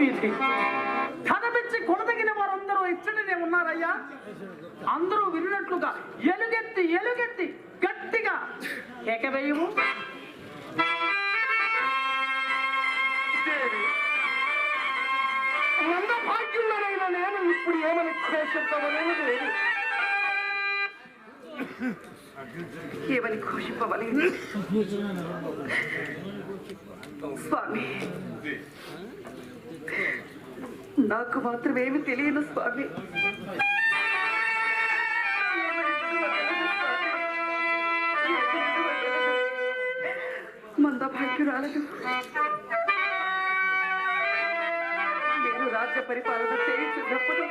వీధి. కనిపించి కొనదగిన వారందరూ ఇచ్చడినే ఉన్నారయ్యా. అందరూ విన్నట్లుగా ఎలుగెత్తి ఎలుగెత్తి గట్టిగా కేకవేయము దేవి మంద భాగ్యులనైన నేను ఇప్పుడు ఏమని ఘోషింపవలేను దేవి ఏమని ఘోషింపవలేదు స్వామి నాకు మాత్రం ఏమి తెలియదు స్వామి. మంద భాగ్యురాలను నేను రాజ్య పరిపాలన చేయించినప్పుడు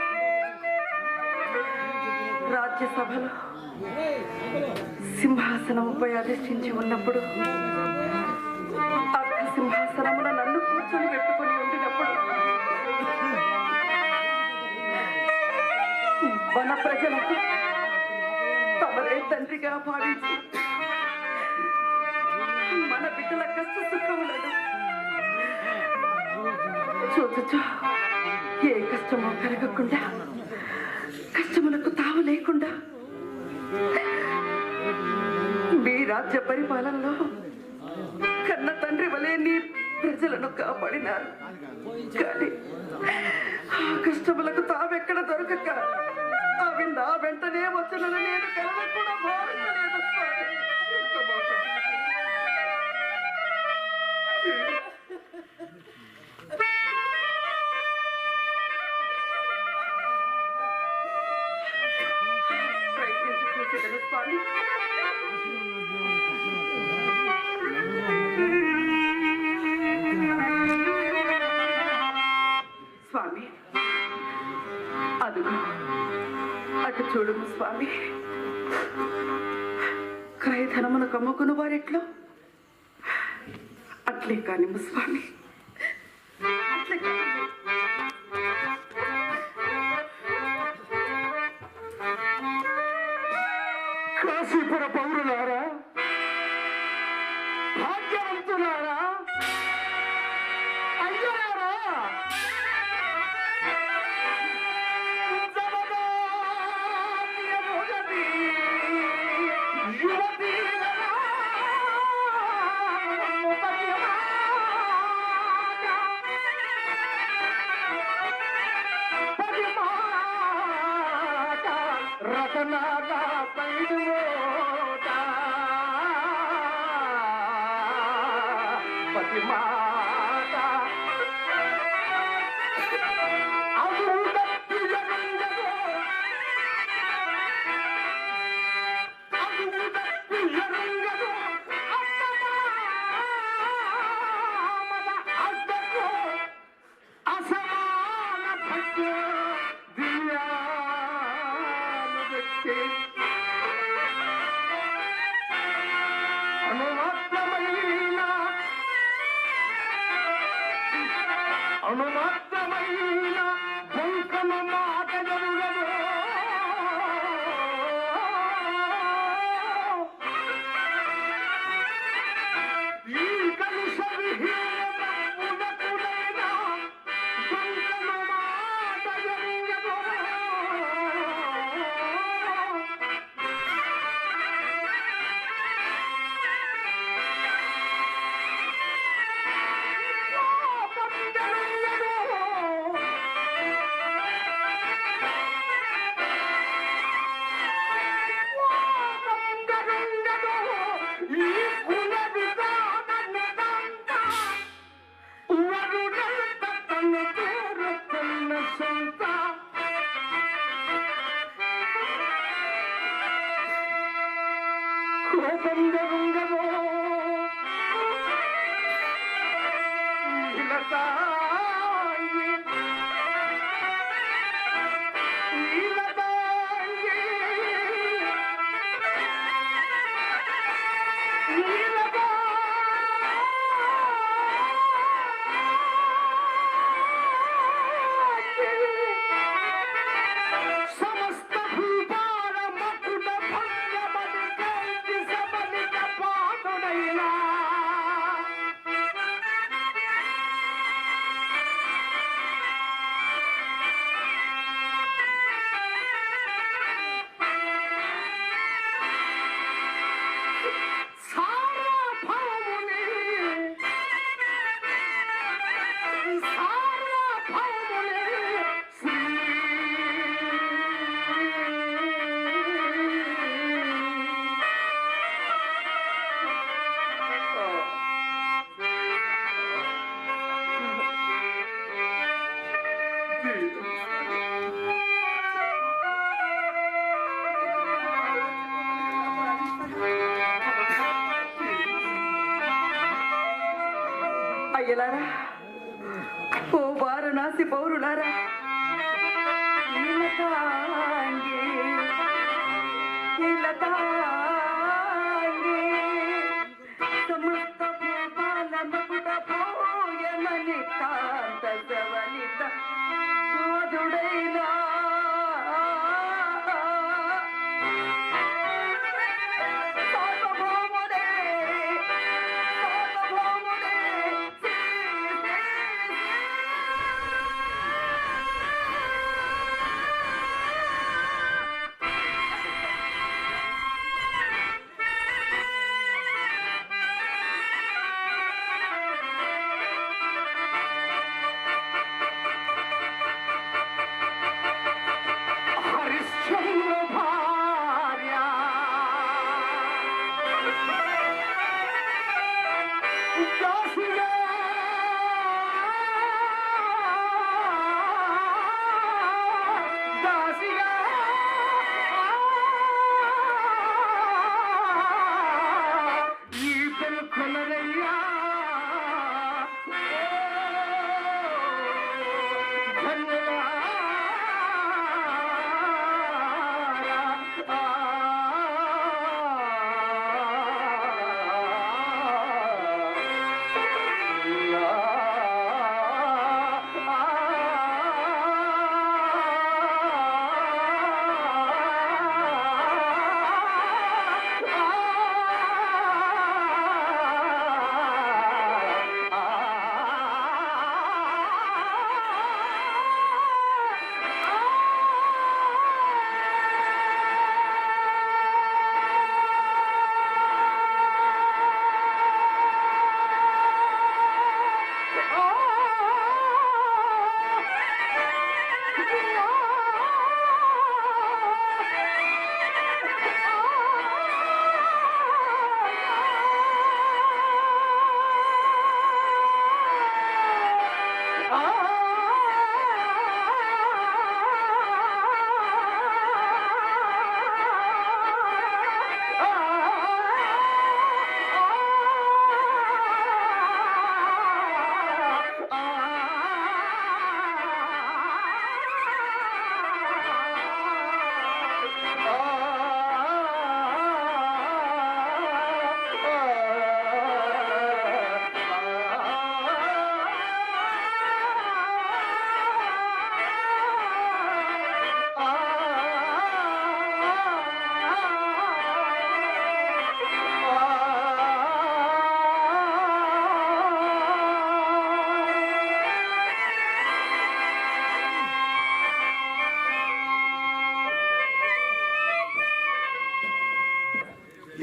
రాజ్యసభలో సింహాసనముపై అధిష్ఠించి ఉన్నప్పుడు సింహాసనమున నన్ను కూర్చొని పెట్టుకొని ఉండినప్పుడు మన ప్రజలకు తమరే తండ్రిగా భావించి మన బిడ్డల కష్ట సుఖములను చూచుచు ఏ కష్టమో కలగకుండా కష్టములకు తావు లేకుండా మీ రాజ్య పరిపాలనలో కన్న తండ్రి వలె నీ ప్రజలను కాపాడినారు. కానీ ఆ కష్టములకు తావెక్కడ దొరకక అవి నా వెంటనే వచ్చినని నేను కలలో కూడా భావించలేదు ప్రయత్నించి చూడుము స్వామి. క్రయధనమును కమ్ముకుని వారెట్లో? అట్లే కానీ స్వామి. అయ్యలారా ఓ వారణాసి పౌరులారా. ఇలా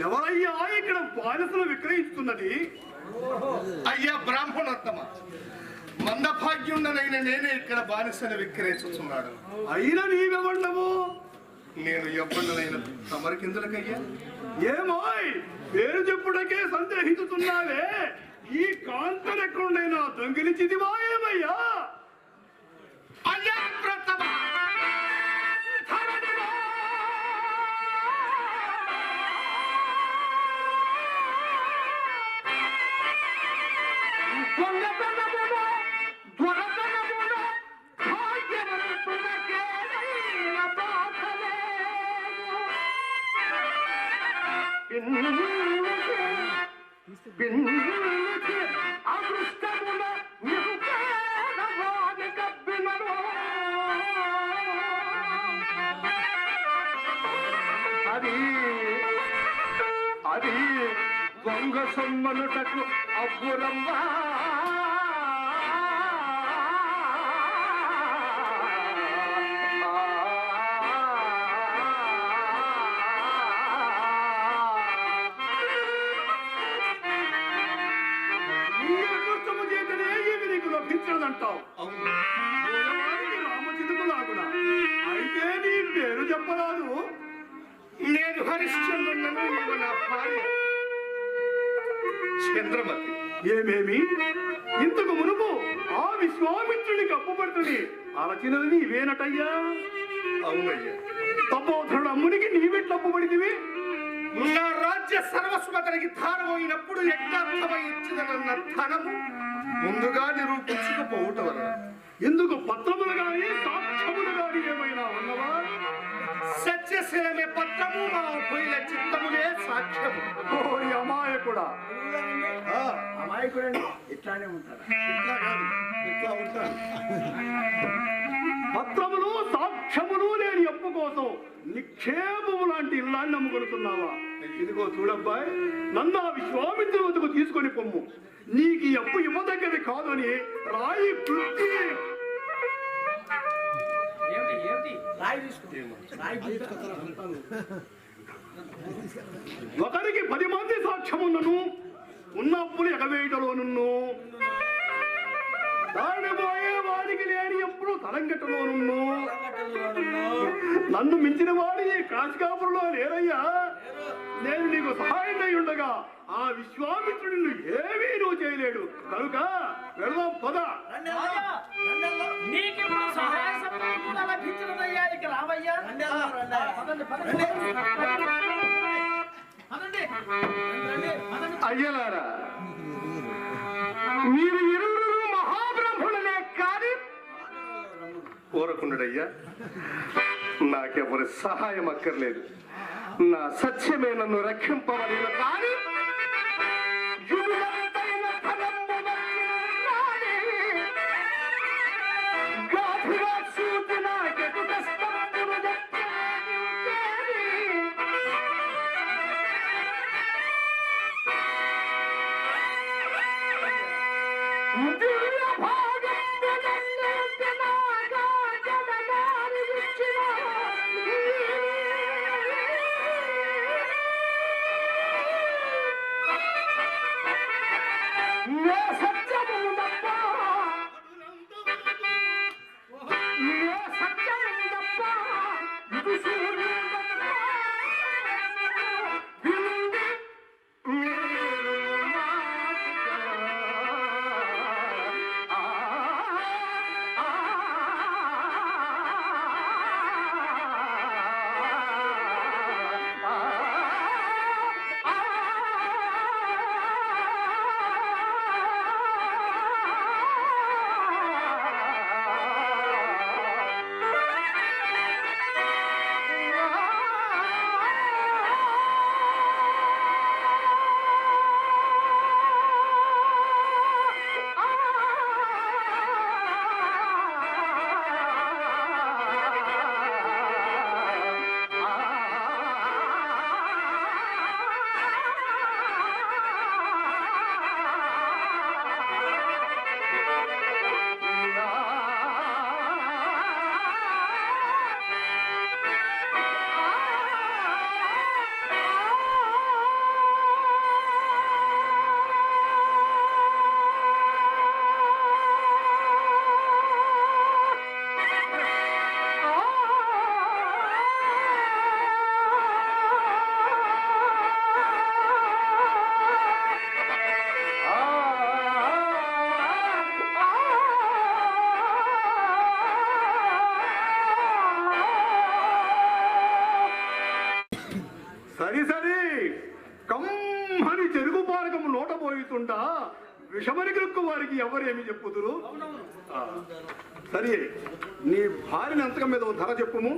ఎవరయ్యా? ఇక్కడ బానిసలు విక్రయిస్తున్నది. అయ్యా బ్రాహ్మణోత్తమ మందభాగ్యుండనైన నేనే ఇక్కడ బానిసను విక్రయించుతున్నాడు అయినా నీవెవండవు నేను ఎవ్వడనైన తమరికిందులకయ్యా ఏమోయ్ పేరు చెప్పుడకే సందేహిస్తున్నావే ఈ కాంతనెక్కడైనా దొంగిలించిదివా ఏమయ్యా? అది అది దొంగ సొమ్మనుటకు అబ్బురమ్మా. మూలవానికి రామచిలుకలాగునా? అయితే నీ పేరు చెప్పరాదు. నేను హరిశ్చంద్రులను నీవు నా భార్య. చంద్రమతి. ఏమేమి? ఇంతకు మునుపు ఆ విశ్వామిత్రుని కప్పుపడుతుని అరచినది నీవేనటయ్యా? అవునయ్యా. తపోధరుడు అమ్మునికి నీవెట్లప్పుబడితివి నా రాజ్య సర్వస్వతనికి ధారమైనప్పుడు యజ్ఞార్థమై ఇచ్చిదనన్న ధనము ముందుగా నిరూపించుకుపోవుట వలన. ఎందుకు పత్రములు గాని సాక్ష్యములు గాని ఏమైనా ఉన్నవా? సత్యశీలమే పత్రము మా ఉభయుల చిత్తములే సాక్ష్యము. ఓరి అమాయకుడా. ఆ, అమాయకుడండి ఇట్లానే ఉంటారు ఇట్లా కాదు. ఇట్లా ఉంటాను పత్రములు సాక్ష్యములు లేని అప్పు కోసం నిక్షేపము లాంటి ఇల్లాన్ని నమ్ముకొనుతున్నావా ఇదిగో చూడబ్బాయ్. నన్ను ఆ విశ్వామిత్రుని వద్దకు తీసుకొని పొమ్ము. నీకు ఈ అప్పు ఇవ్వదగ్గది కాదని రాయి వృత్తి ఒకరికి పది మంది సాక్ష్యమున్నను ఉన్న అప్పులు ఎగవేయటలోనున్ను దాని పోయే వారికి లేని ఎప్పుడు తలంగటలోనున్ను. నన్ను మించిన వాడు కాశికాపురంలో లేరయ్యా. నేను నీకు సహాయం అయి ఉండగా ఆ విశ్వామిత్రుడు ఏమీ నువ్వు చేయలేడు. కనుక వెళదాం పద. అయ్యలారా మీరు ఇరువురు మహాబ్రహ్మణులే కాని కోరకుండయ్యా నాకెవరి సహాయం అక్కర్లేదు. నా సత్యమే నన్ను రక్షింపవలేదు. కానీ ఎవరేమి సరే నీ భార్యని ఎంతకం మీద ధర చెప్పుము?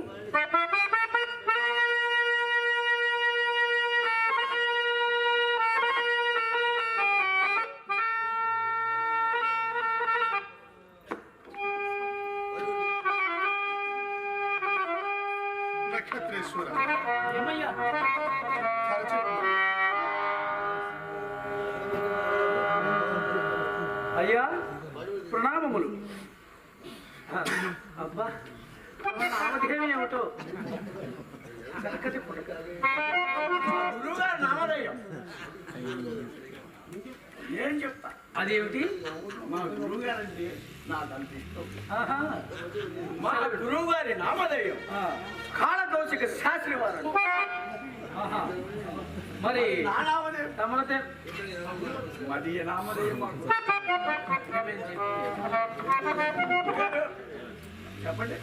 ఏం చెప్తా అదేమిటి మా గురువు గారంటే నాకు అనిపిస్తుంది ఆహా. మా గురువు గారి నామధేయం. ఆ, కాళదోషిక శాస్త్రి వారు. మరి నామధేయం. చెప్పండి.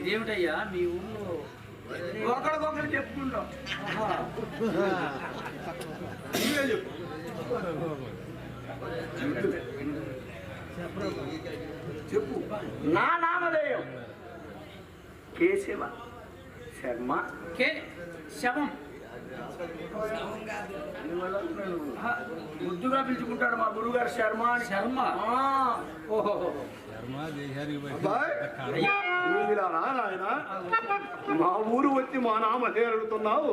ఇదేమిటయ్యా? మీ ఊళ్ళో ఒకరికొకరు చెప్పుకుంటాం. చెప్పు. చెప్పు. నా నామధేయం. కేశవ శర్మ. కే శవం. ముద్దుగా పిలుచుకుంటాడు మా గురుగారు శర్మ శర్మ. ఆ, ఓహో. అబ్బాయ్. నాయన? మా ఊరు వచ్చి మా నామధేయం అడుగుతున్నావు.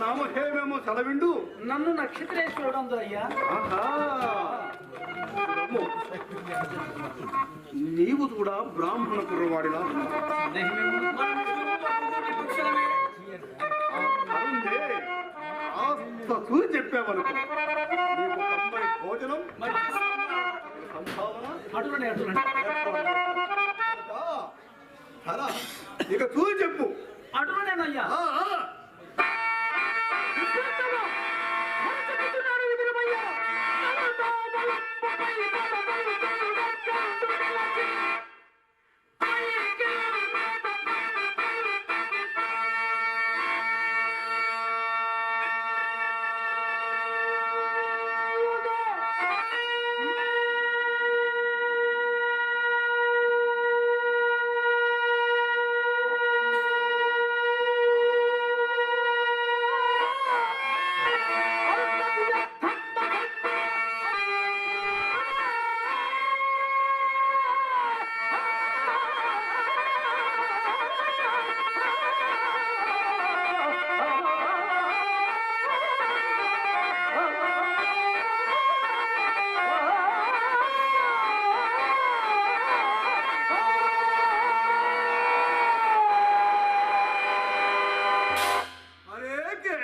నామధేయమేమో సెలవిండు నన్ను నక్షత్రేశ్వరుడు అయ్యా. నీవు కూడా బ్రాహ్మణ కుర్రవాడిలా. కాస్త చూసి చెప్పావనుకో. నీకు కమ్మని భోజనం సంభావన? అటులనే అటులనే అలా. ఇక చూసి చెప్పు. అటులనేనయ్యా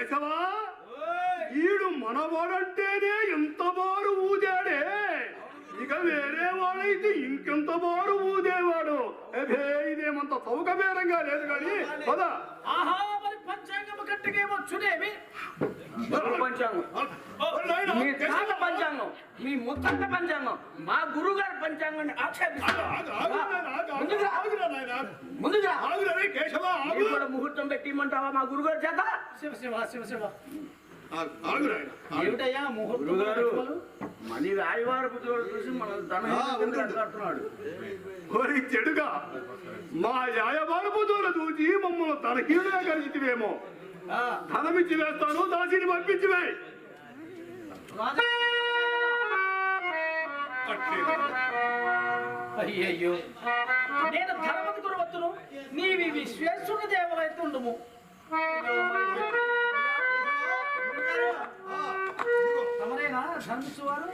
కేశవా ఈడు మనవాడంటేనే ఎంత బారు ఊదాడే. ఇక వేరే వాడైతే ఇంకెంత బారు ఊదేవాడు? అదే ఇదేమంత సౌకర్యంగా లేదు కానీ పద. ఆహా! మరి కట్టుకే వచ్చునేమి పంచాంగం. మీ తాత పంచాంగం మీ ముత్తంత పంచాంగం మా గురువు గారి పంచాంగాన్ని ఆక్షేపిస్తారు మీరు ముహూర్తం పెట్టిమంటావా మా గురుగారి చేత? శివ శివ శివ శివ. ఏమిటయ్యా ముహూర్తం? మనీ రాయవారి పుత్రుడు చూసి మన ధన ఆ, ఉండు. కట్టున్నాడు ఓరి చెడుగా మా యాయబాల బుద్ధులు చూచి మమ్మల్ని తనహీనుగా కలిసివేమో ధనమిచ్చి వేస్తాను దాసిని పంపించి అయ్యయ్యో. నేను ధనమతి గురవత్తును నీవి విశ్వేశ్వరుని దేవలైతే ఉండుము. తమరేనా ధనుసు వారు